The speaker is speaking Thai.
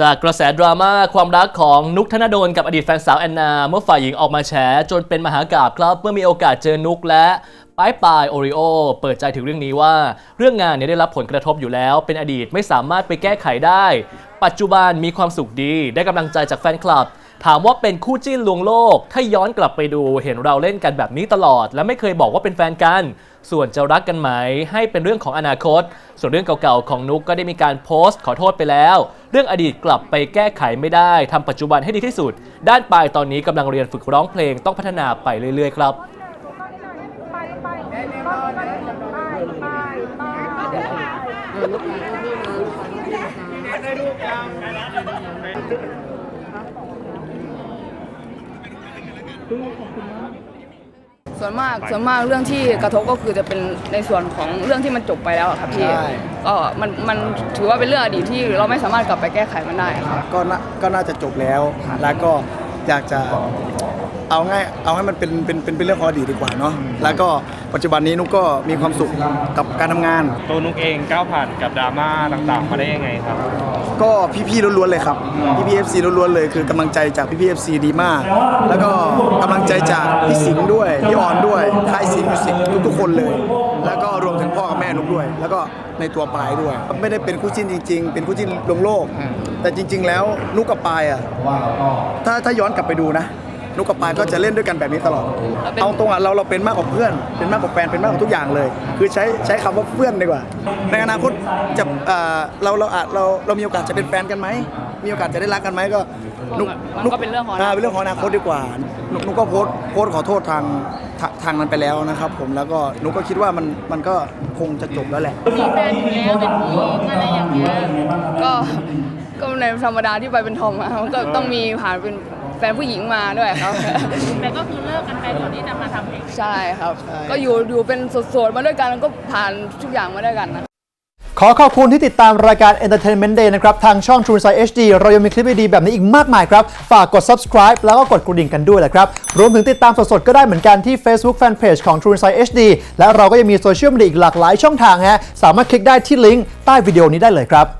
จากกระแสดราม่าความรักของนุกธนดลกับอดีตแฟนสาวแอนนา เมื่อฝ่ายหญิงออกมาแฉจนเป็นมหากาบครับ เมื่อมีโอกาสเจอนุกและป้ายปายโอริโอเปิดใจถึงเรื่องนี้ว่า เรื่องงานเนี่ยได้รับผลกระทบอยู่แล้ว เป็นอดีตไม่สามารถไปแก้ไขได้ ปัจจุบันมีความสุขดีได้กำลังใจจากแฟนคลับ ถามว่าเป็นคู่จิ้นลวงโลก ถ้าย้อนกลับไปดูเห็นเราเล่นกันแบบนี้ตลอด และไม่เคยบอกว่าเป็นแฟนกัน ส่วนจะรักกันไหม ให้เป็นเรื่องของอนาคต ส่วนเรื่องเก่าๆของนุกก็ได้มีการโพสต์ขอโทษไปแล้ว เรื่องอดีตกลับไปแก้ไขไม่ได้ทำปัจจุบันให้ดีที่สุด ด้านปลายตอนนี้กำลังเรียนฝึกร้องเพลงต้องพัฒนาไปเรื่อยๆครับไปไปไปไปไป ส่วนมากส่วนมากเรื่องที่กระทบก็คือจะเป็นในส่วนของเรื่องที่มันจบไปแล้วอะครับพี่ใช่ ก็มันมันถือว่าเป็นเรื่องอดีตที่เราไม่สามารถกลับไปแก้ไขมันได้ครับ ก็น่าก็น่าจะจบแล้ว แล้วก็อยากจะ เอาง่ายเอาให้มันเป็นเป็นเป็นเป็นเรื่องของอดีตดีกว่าเนาะแล้วก็ปัจจุบันนี้นุกก็มีความสุขกับการทำงาน ตัวนุกเองก้าวผ่านกับดราม่าต่างๆ มาได้ยังไงครับ ก็พี่ๆล้วนๆเลยครับพี่พีเอฟซีล้วนๆเลยคือกำลังใจจากพี่พีเอฟซีดีมาก แล้วก็กำลังใจจากพี่สิงห์ด้วยพี่ออนด้วยค่ายสิงห์มิวสิกทุกๆคนเลย แล้วก็รวมถึงพ่อกับแม่นุกด้วย แล้วก็ในตัวปายด้วย ไม่ได้เป็นคู่จิ้นจริง ๆ เป็นคู่จิ้นลวงโลก แต่จริง ๆ แล้วนุกกับปายอะถ้าถ้าย้อนกลับไปดูนะ นุกกับปายก็จะเล่นด้วยกันแบบนี้ตลอด เอาตรงอะเราเราเป็นมากกว่าเพื่อน เป็นมากกว่าแฟนเป็นมากกว่าทุกอย่างเลย คือใช้ใช้คำว่าเพื่อนดีกว่า ในอนาคตจะเอ่อเราเราอาจเราเรามีโอกาสจะเป็นแฟนกันไหมมีโอกาสจะได้รักกันไหมก็นุกมันก็เป็นเรื่องของอนาคตเป็นเรื่องของอนาคตดีกว่านุกนุกก็โพสต์โพสต์ขอโทษทางทาทางนั้นไปแล้วนะครับ ผมแล้วก็นุกก็คิดว่ามันมันก็คงจะจบแล้วแหละมีแฟนอยู่แล้วเป็นผู้หญิงอะไรอย่างเงี้ยก็ก็ในธรรมดาที่ไปเป็นทอมอะมันก็ต้องมีผ่านเป็น แฟนผู้หญิงมาด้วยครับ แต่ก็คือเลิกกันไปก่อนที่จะมาทำเพลง ใช่ครับ ใช่ ก็อยู่อยู่เป็นโสดๆมาด้วยกันแล้วก็ผ่านทุกอย่างมาด้วยกันนะ ขอขอบคุณที่ติดตามรายการ Entertainment Day นะครับ ทางช่อง True Insight HD เรายังมีคลิปดีๆแบบนี้อีกมากมายครับ ฝากกด subscribe แล้วก็กดกระดิ่งกันด้วยแหละครับ รวมถึงติดตามสดๆ ก็ได้เหมือนกันที่ Facebook Fanpage ของ True Insight HD และเราก็ยังมีโซเชียลมีเดียอีกหลากหลายช่องทางฮะสามารถคลิกได้ที่ลิงก์ใต้วิดีโอนี้ได้เลยครับ